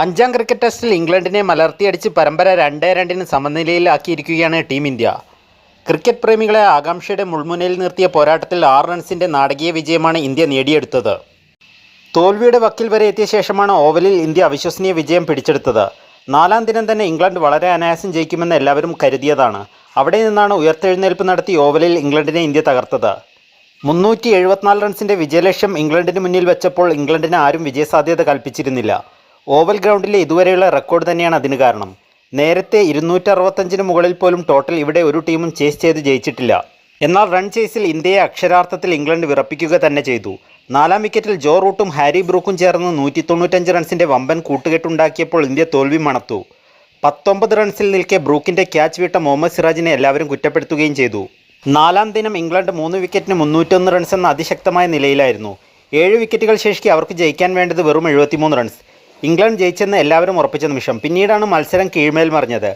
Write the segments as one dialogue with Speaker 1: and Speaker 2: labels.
Speaker 1: അഞ്ചാം ക്രിക്കറ്റ് ടെസ്റ്റിൽ ഇംഗ്ലണ്ടിനെ മലർത്തിയടിച്ച് പരമ്പര രണ്ട് രണ്ടിന് സമനിലയിലാക്കിയിരിക്കുകയാണ് ടീം ഇന്ത്യ. ക്രിക്കറ്റ് പ്രേമികളെ ആകാംക്ഷയുടെ മുൾമുനയിൽ നിർത്തിയ പോരാട്ടത്തിൽ ആറ് റൺസിന്റെ നാടകീയ വിജയമാണ് ഇന്ത്യ നേടിയെടുത്തത്. തോൽവിയുടെ വക്കിൽ വരെ എത്തിയ ശേഷമാണ് ഓവലിൽ ഇന്ത്യ അവിശ്വസനീയ വിജയം പിടിച്ചെടുത്തത്. നാലാം ദിനം തന്നെ ഇംഗ്ലണ്ട് വളരെ അനായാസം ജയിക്കുമെന്ന് എല്ലാവരും കരുതിയതാണ്. അവിടെ നിന്നാണ് ഉയർത്തെഴുന്നേൽപ്പ് നടത്തി ഓവലിൽ ഇംഗ്ലണ്ടിനെ ഇന്ത്യ തകർത്തത്. മുന്നൂറ്റി എഴുപത്തിനാല് റൺസിന്റെ വിജയലക്ഷ്യം ഇംഗ്ലണ്ടിന് മുന്നിൽ വെച്ചപ്പോൾ ഇംഗ്ലണ്ടിന് ആരും വിജയസാധ്യത കൽപ്പിച്ചിരുന്നില്ല. ഓവൽ ഗ്രൗണ്ടിലെ ഇതുവരെയുള്ള റെക്കോർഡ് തന്നെയാണ് അതിന് കാരണം. നേരത്തെ ഇരുന്നൂറ്റി അറുപത്തഞ്ചിന് മുകളിൽ പോലും ടോട്ടൽ ഇവിടെ ഒരു ടീമും ചേസ് ചെയ്ത് ജയിച്ചിട്ടില്ല. എന്നാൽ റൺ ചേസിൽ ഇന്ത്യയെ അക്ഷരാർത്ഥത്തിൽ ഇംഗ്ലണ്ട് വിറപ്പിക്കുക തന്നെ ചെയ്തു. നാലാം വിക്കറ്റിൽ ജോ റൂട്ടും ഹാരി ബ്രൂക്കും ചേർന്ന് നൂറ്റി തൊണ്ണൂറ്റഞ്ച് റൺസിന്റെ വമ്പൻ കൂട്ടുകെട്ടുണ്ടാക്കിയപ്പോൾ ഇന്ത്യ തോൽവി മണത്തു. പത്തൊമ്പത് റൺസിൽ നിൽക്കെ ബ്രൂക്കിന്റെ ക്യാച്ച് വിട്ട മുഹമ്മദ് സിറാജിനെ എല്ലാവരും കുറ്റപ്പെടുത്തുകയും ചെയ്തു. നാലാം ദിനം ഇംഗ്ലണ്ട് മൂന്ന് വിക്കറ്റിന് മുന്നൂറ്റൊന്ന് റൺസ് എന്ന അതിശക്തമായ നിലയിലായിരുന്നു. ഏഴ് വിക്കറ്റുകൾ ശേഷിക്കെ അവർക്ക് ജയിക്കാൻ വേണ്ടത് വെറും എഴുപത്തിമൂന്ന് റൺസ് ഇംഗ്ലണ്ട് ജയിച്ചെന്ന് എല്ലാവരും ഉറപ്പിച്ച നിമിഷം പിന്നീടാണ് മത്സരം കീഴ്മേൽ മറിഞ്ഞത്.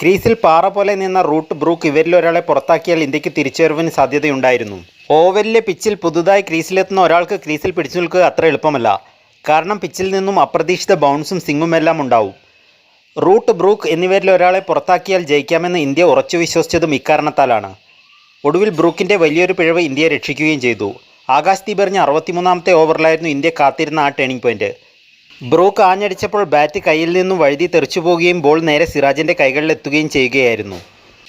Speaker 1: ക്രീസിൽ പാറ പോലെ നിന്ന റൂട്ട് ബ്രൂക്ക് ഇവരിൽ ഒരാളെ പുറത്താക്കിയാൽ ഇന്ത്യയ്ക്ക് തിരിച്ചുവരവിന് സാധ്യതയുണ്ടായിരുന്നു. ഓവലിലെ പിച്ചിൽ പുതുതായി ക്രീസിലെത്തുന്ന ഒരാൾക്ക് ക്രീസിൽ പിടിച്ചു നിൽക്കുക അത്ര എളുപ്പമല്ല. കാരണം പിച്ചിൽ നിന്നും അപ്രതീക്ഷിത ബൗൺസും സിങ്ങും എല്ലാം ഉണ്ടാവും. റൂട്ട് ബ്രൂക്ക് എന്നിവരിൽ ഒരാളെ പുറത്താക്കിയാൽ ജയിക്കാമെന്ന് ഇന്ത്യ ഉറച്ചു വിശ്വസിച്ചതും ഇക്കാരണത്താലാണ്. ഒടുവിൽ ബ്രൂക്കിന്റെ വലിയൊരു പിഴവ് ഇന്ത്യയെ രക്ഷിക്കുകയും ചെയ്തു. ആകാശ് ദീപ് എറിഞ്ഞ അറുപത്തിമൂന്നാമത്തെ ഓവറിലായിരുന്നു ഇന്ത്യ കാത്തിരുന്ന ആ ടേണിംഗ് പോയിന്റ് ബ്രൂക്ക് ആഞ്ഞടിച്ചപ്പോൾ ബാറ്റ് കയ്യിൽ നിന്നും വഴുതി തെറിച്ചു പോവുകയും ബോൾ നേരെ സിറാജിന്റെ കൈകളിലെത്തുകയും ചെയ്യുകയായിരുന്നു.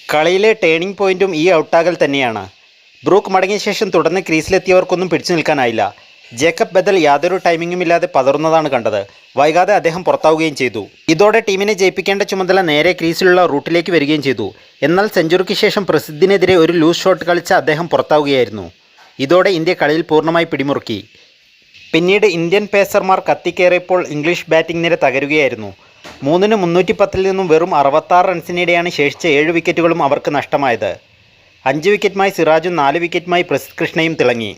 Speaker 1: കളിയിലെ ടേണിംഗ് പോയിന്റും ഈ ഔട്ടാകൽ തന്നെയാണ്. ബ്രൂക്ക് മടങ്ങിയ ശേഷം തുടർന്ന് ക്രീസിലെത്തിയവർക്കൊന്നും പിടിച്ചു നിൽക്കാനായില്ല. ജേക്കബ് ബദൽ യാതൊരു ടൈമിങ്ങും ഇല്ലാതെ പതറുന്നതാണ് കണ്ടത്. വൈകാതെ അദ്ദേഹം പുറത്താവുകയും ചെയ്തു. ഇതോടെ ടീമിനെ ജയിപ്പിക്കേണ്ട ചുമതല നേരെ ക്രീസിലുള്ള റൂട്ടിലേക്ക് വരികയും ചെയ്തു. എന്നാൽ സെഞ്ചുറിക്ക് ശേഷം പ്രസിദ്ധിനെതിരെ ഒരു ലൂസ് ഷോട്ട് കളിച്ച അദ്ദേഹം പുറത്താവുകയായിരുന്നു. ഇതോടെ ഇന്ത്യ കളിയിൽ പൂർണമായി പിടിമുറുക്കി. പിന്നീട് ഇന്ത്യൻ പേസർമാർ കത്തിക്കേറിയപ്പോൾ ഇംഗ്ലീഷ് ബാറ്റിംഗ് നിര തകരുകയായിരുന്നു. മൂന്നിന് മുന്നൂറ്റി പത്തിൽ നിന്നും വെറും അറുപത്താറ് റൺസിനിടെയാണ് ശേഷിച്ച ഏഴ് വിക്കറ്റുകളും അവർക്ക് നഷ്ടമായത്. അഞ്ച് വിക്കറ്റുമായി സിറാജും നാല് വിക്കറ്റുമായി പ്രസിദ്ധ് കൃഷ്ണയും തിളങ്ങി.